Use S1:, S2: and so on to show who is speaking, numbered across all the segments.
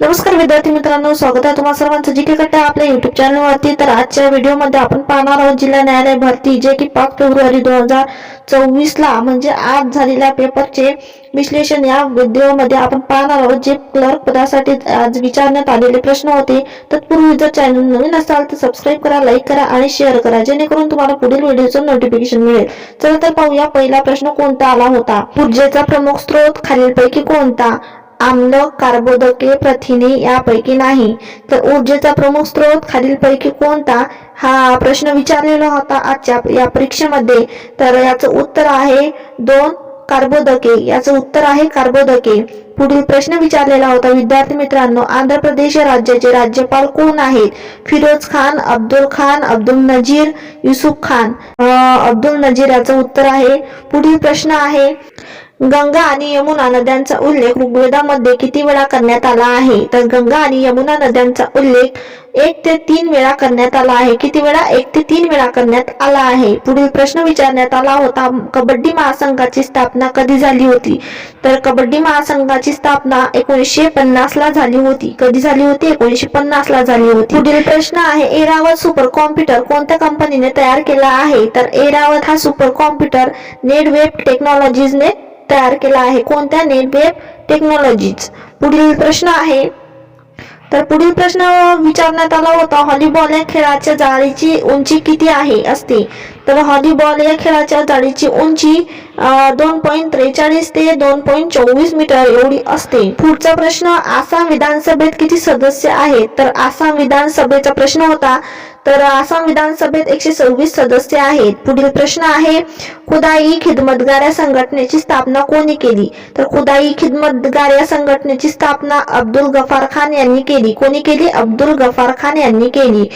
S1: नमस्कार विद्यार्थी मित्रांनो स्वागत आहे तुम्हाला सर्वांचं. जी के कट्टा आपल्या युट्यूब चॅनलवरती तर आजच्या व्हिडिओमध्ये आपण पाहणार आहोत जिल्हा न्यायालय भरती जे की पाच फेब्रुवारी दोन हजार चोवीस ला म्हणजे आज झालेल्या पेपरचे विश्लेषण या व्हिडिओमध्ये आपण पाहणार आहोत जे क्लर्क पदासाठी आज विचारण्यात आलेले प्रश्न होते. तत्पूर्वी जर चॅनल नवीन असाल तर सबस्क्राईब करा लाईक करा आणि शेअर करा जेणेकरून तुम्हाला पुढील व्हिडिओचं नोटिफिकेशन मिळेल. चला तर पाहूया पहिला प्रश्न कोणता आला होता? ऊर्जेचा प्रमुख स्रोत खालीलपैकी कोणता? आम्ल कार्बोदके प्रथिने यापैकी नाही. तर ऊर्जेचा प्रमुख स्रोत खालीलपैकी कोणता? हा प्रश्न विचारलेला होता आजच्या या परीक्षेमध्ये. तर याचं उत्तर आहे दोन कार्बोदके. याचं उत्तर आहे कार्बोदके. पुढील प्रश्न विचारलेला होता विद्यार्थी मित्रांनो आंध्र प्रदेश राज्याचे राज्यपाल कोण आहेत? फिरोज खान अब्दुल खान अब्दुल नजीर युसुफ खान. अब्दुल नजीर याचं उत्तर आहे. पुढील प्रश्न आहे गंगा आणि यमुना नद्यांचा उल्लेख ऋग्वेदामध्ये किती वेळा करण्यात आला आहे? तर गंगा आणि यमुना नद्यांचा उल्लेख एक ते तीन वेळा करण्यात आला आहे. किती वेळा? एक ते तीन वेळा करण्यात आला आहे. पुढील प्रश्न विचारण्यात आला होता कबड्डी महासंघाची स्थापना कधी झाली होती? तर कबड्डी महासंघाची स्थापना एकोणीसशे पन्नास ला झाली होती. कधी झाली होती? एकोणीसशे पन्नास ला झाली होती. पुढील प्रश्न आहे एरावत सुपर कॉम्प्युटर कोणत्या कंपनीने तयार केला आहे? तर एरावत हा सुपर कॉम्प्युटर नेटवेब टेक्नॉलॉजीजने तयार केला आहे. कोणत्या नेटवेब टेक्नॉलॉजीज पुढील प्रश्न आहे. तर पुढील प्रश्न विचारण्यात आला होता हॉलीबॉल या खेळाच्या जाळीची उंची किती आहे? असते. तर हॉलीबॉल या खेळाच्या जाळीची उंची दोन पॉईंट त्रेचाळीस ते दोन पॉईंट चोवीस मीटर एवढी असते. पुढचा प्रश्न आसाम विधानसभेत किती सदस्य आहेत? तर आसाम विधानसभेचा प्रश्न होता तर आसाम विधानसभेत एकशे सव्वीस सदस्य आहेत. पुढील प्रश्न आहे खुदाई खिदमतगार या संघटनेची स्थापना कोणी केली? तर खुदाई खिदमतगार या संघटनेची स्थापना अब्दुल गफार खान यांनी केली. कोणी केली? अब्दुल गफार खान यांनी केली.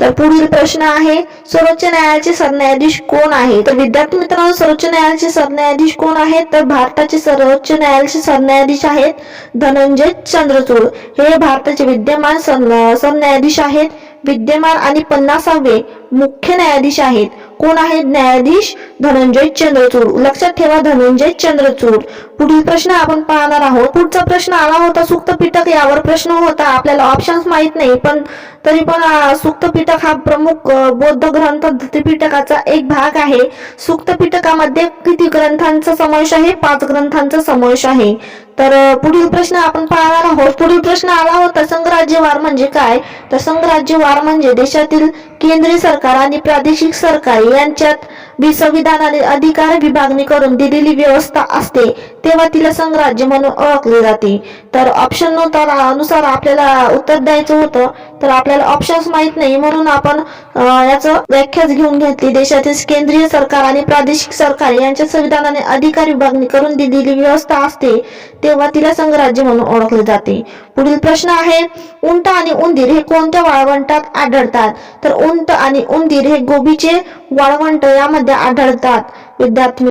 S1: तर पुढील प्रश्न आहे सर्वोच्च न्यायालयाचे सरन्यायाधीश कोण आहे तर विद्यार्थी मित्रांनो सर्वोच्च न्यायालयाचे सरन्यायाधीश कोण आहेत? तर भारताचे सर्वोच्च न्यायालयाचे सरन्यायाधीश आहेत धनंजय चंद्रचूड. हे भारताचे विद्यमान सरन्यायाधीश आहेत. विद्यमान आणि पन्नासावे मुख्य न्यायाधीश आहेत. कोण आहेत? न्यायाधीश धनंजय चंद्रचूड. लक्षात ठेवा धनंजय चंद्रचूड. पुढील प्रश्न आपण पाहणार आहोत. पुढचा प्रश्न आला होता सुक्त पिटक यावर प्रश्न होता. आपल्याला ऑप्शन्स माहीत नाही पण तरी पण सुक्त पिटक हा प्रमुख बौद्ध ग्रंथ पिटकाचा एक भाग आहे. सुक्त पिटकामध्ये किती ग्रंथांचा समावेश आहे? पाच ग्रंथांचा समावेश आहे. तर पुढील प्रश्न आपण पाहणार आहोत. पुढील प्रश्न आला होता संघराज्यवार म्हणजे काय? तर संघराज्यवार म्हणजे देशातील केंद्रीय सरकार आणि प्रादेशिक सरकार यांच्यात वि- संविधानाने अधिकार विभागणी करून दिलेली व्यवस्था असते तेव्हा तिला संघराज्य म्हणून ओळखले जाते. तर ऑप्शन अनुसार आपल्याला उत्तर द्यायचं होतं तर आपल्याला ऑप्शन्स माहीत नाही म्हणून आपण अं, याचं व्याख्याच घेऊन घेतली. देशातील केंद्रीय सरकार आणि प्रादेशिक सरकार यांच्या संविधानाने अधिकार विभागणी करून दिलेली व्यवस्था असते तेव्हा तिला संघराज्य म्हणून ओळखले जाते. पुढील प्रश्न आहे उंट आणि उंदीर हे कोणत्या वाळवंटात आढळतात? तर उंट आणि उंदीर हे गोबीचे वाळवंट यामध्ये आढळतात. विद्यार्थी